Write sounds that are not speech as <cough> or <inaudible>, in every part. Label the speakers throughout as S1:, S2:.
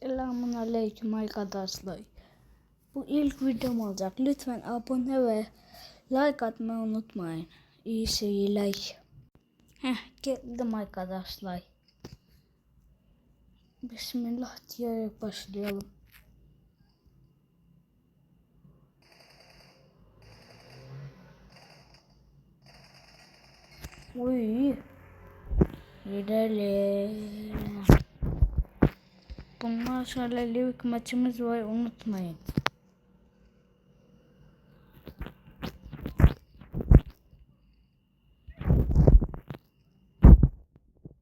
S1: Selamun aleyküm arkadaşlar. Bu ilk videom olacak. Lütfen abone ve like atmayı unutmayın. İyi seyirler. Heh geldim arkadaşlar. Bismillah diyerek başlayalım. Uy. Gidelim. Bundan sonra Livik maçımız var unutmayın.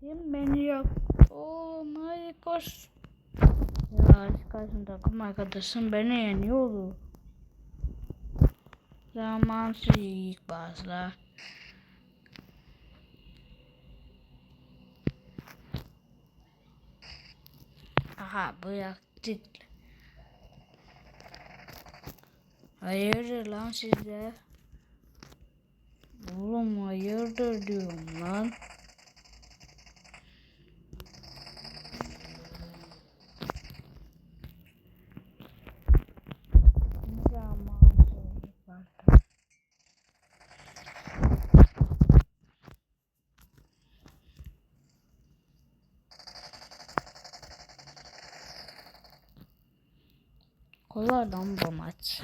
S1: Kim beni yok? Oo my gosh. Ya karşım takım arkadaşım beni yeniyor. Zamansız ilk Aha bu yaktık. Hayırdır lan size? Oğlum hayırdır diyorum lan. Zamansız ilk başla. Kolardan bu maç.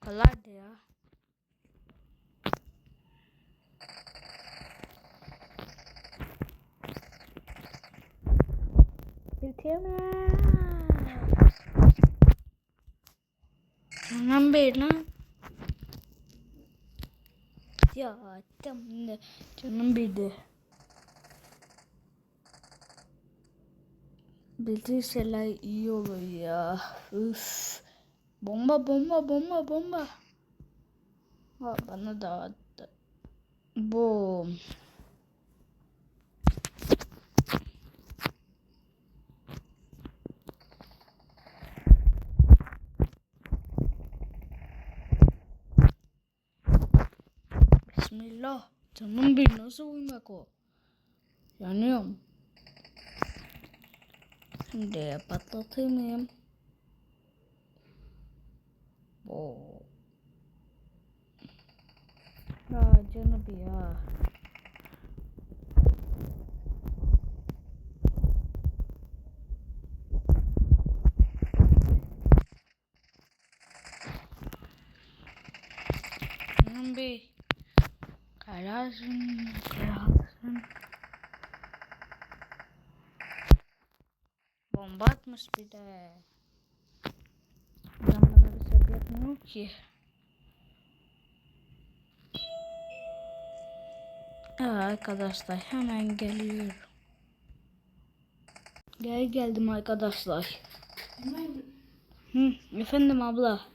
S1: Kolaydı ya. Bitirme. Bir lan. Ya tam ne canım bir de. Bildirseler iyi olur ya. Üf. Bomba bomba bomba bomba. Ha, bana da attı. Bom. Bismillah. Canım bir nasıl uyumak o? Yanıyorum. Şimdi patlatır mıyım? Oo. Ya canım bir ya. Canım bir. Kararsın, kararsın. Bomba atmış bir de. Ben bana bir şey yapmıyor ki. Evet arkadaşlar hemen geliyorum. Gel geldim arkadaşlar. Hı, efendim abla.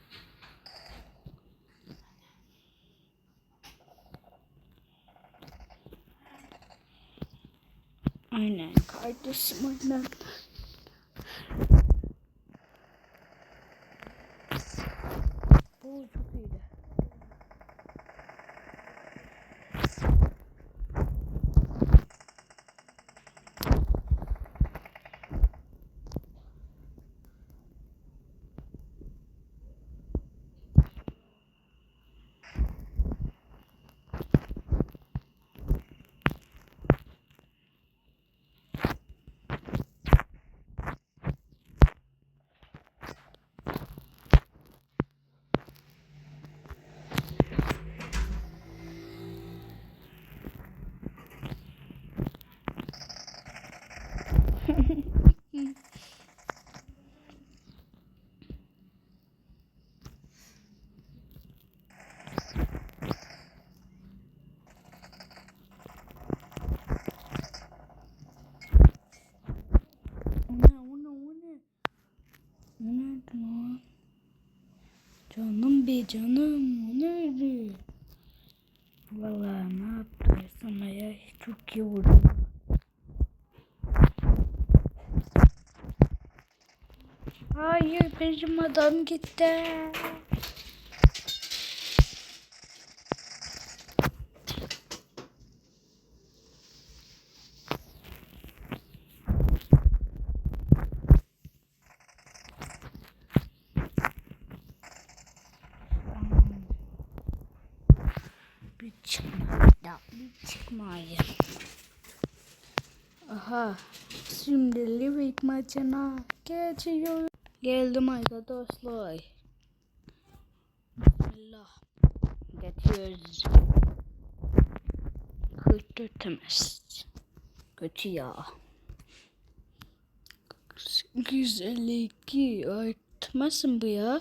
S1: Aynen kardeşim aynen. Neydi lan? Canım be canım o neydi? Vallahi ne yaptıysam ya çok iyi oldu. Hayır benim adam gitti. Bir çıkmadı, bir çıkmayı. Aha, şimdi Livik maçına geçiyor. Geldim arkadaşlar. Bismillah. Geçiyoruz. Kötü temiz. Kötü ya. 852 artmasın bu ya.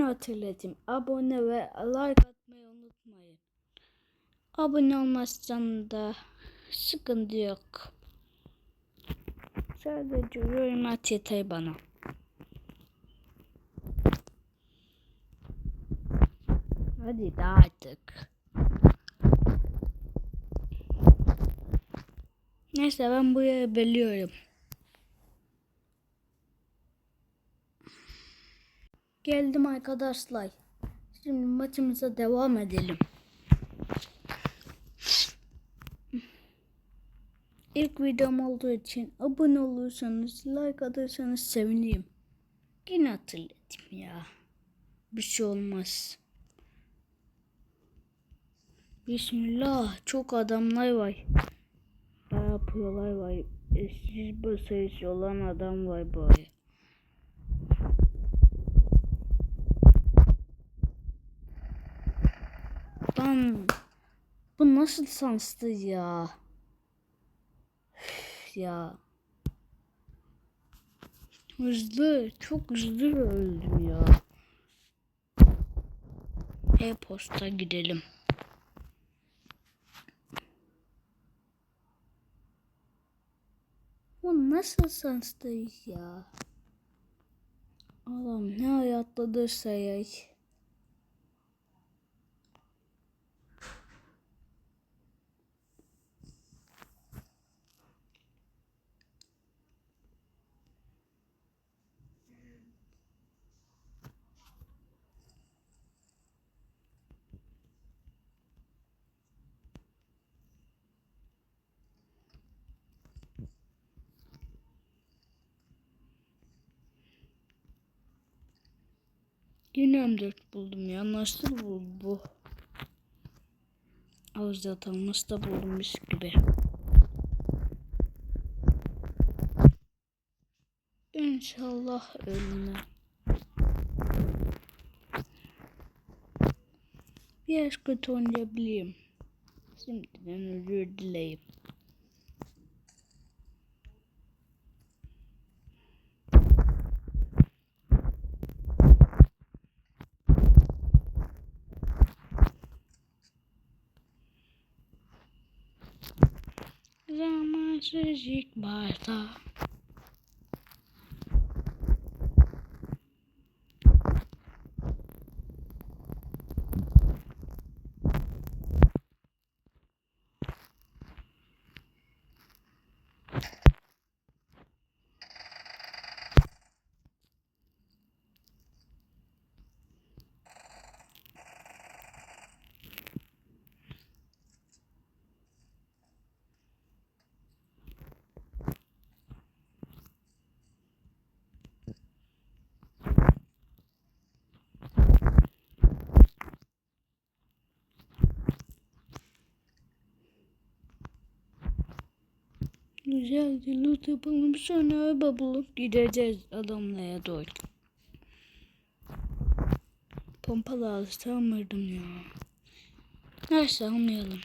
S1: Yine hatırlatayım. Abone ve like atmayı unutmayın. Abone olmazsan da sıkıntı yok. Sadece yorum at yeter bana. Hadi de artık. Neyse ben buraya bölüyorum. Geldim arkadaşlar. Şimdi maçımıza devam edelim. İlk videom olduğu için abone olursanız, like atarsanız sevinirim. Yine hatırlatayım ya. Bir şey olmaz. Bismillah. Çok adamlar var. Bayağı prolar var. Eşsiz basayıcı olan adam var böyle. Lan bu nasıl sanslı ya? Ya. Hızlı, çok hızlı öldüm ya. E-posta gidelim. Bu nasıl sanslı ya? Adam ne hayatladıysa ya. Yine M4 buldum ya. Nasıl bu? bu? Az zaten nasıl da buldum mis gibi. İnşallah ölme. Biraz kötü oynayabilirim. Şimdiden özür dileyim. Zamansız ilk Güzelce loot yapalım sonra araba bulup gideceğiz adamlara doğru. Pompalı alıştıramadım ya. Neyse almayalım.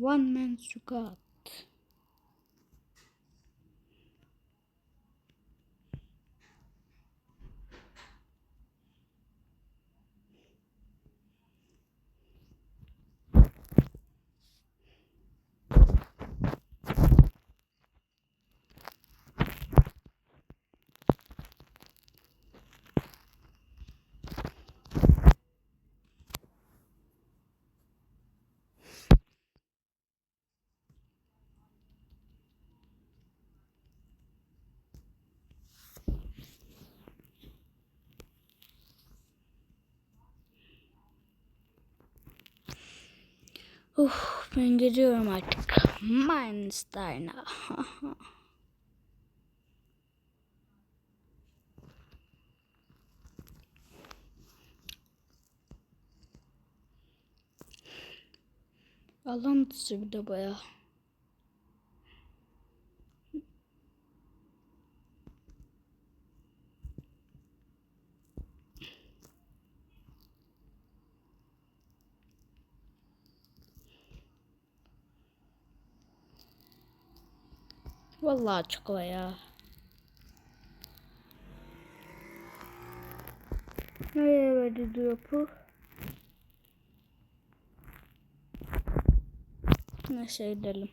S1: One man squad. Uf, ben gidiyorum artık. Mainstein'a. <laughs> Alan dışı bir de baya. Vallahi çok baya. Nereye verdi bu? Neyse gidelim.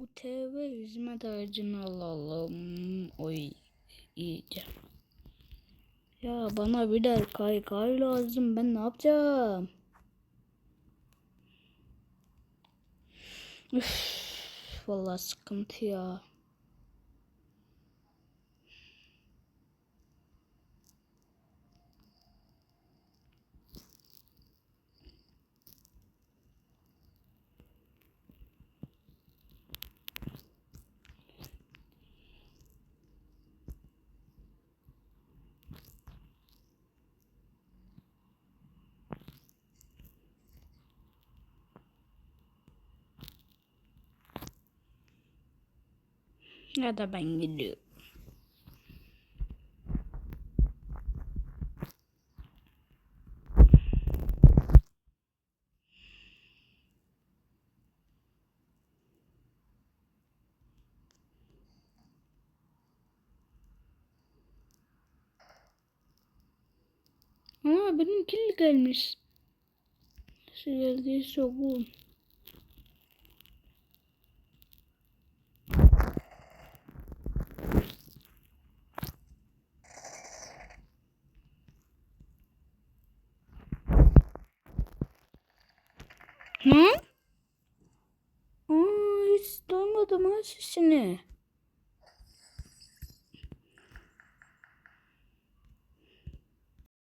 S1: Bu TV hizmet aracını alalım. Oy iyice. Ya bana birer kaykay lazım. Ben ne yapacağım? Üf, vallahi sıkıntı ya. Ya da ben gidiyorum. Aa benim kill gelmiş. Nasıl geldiyse bu. Hı? Aa hiç duymadım ha sesini.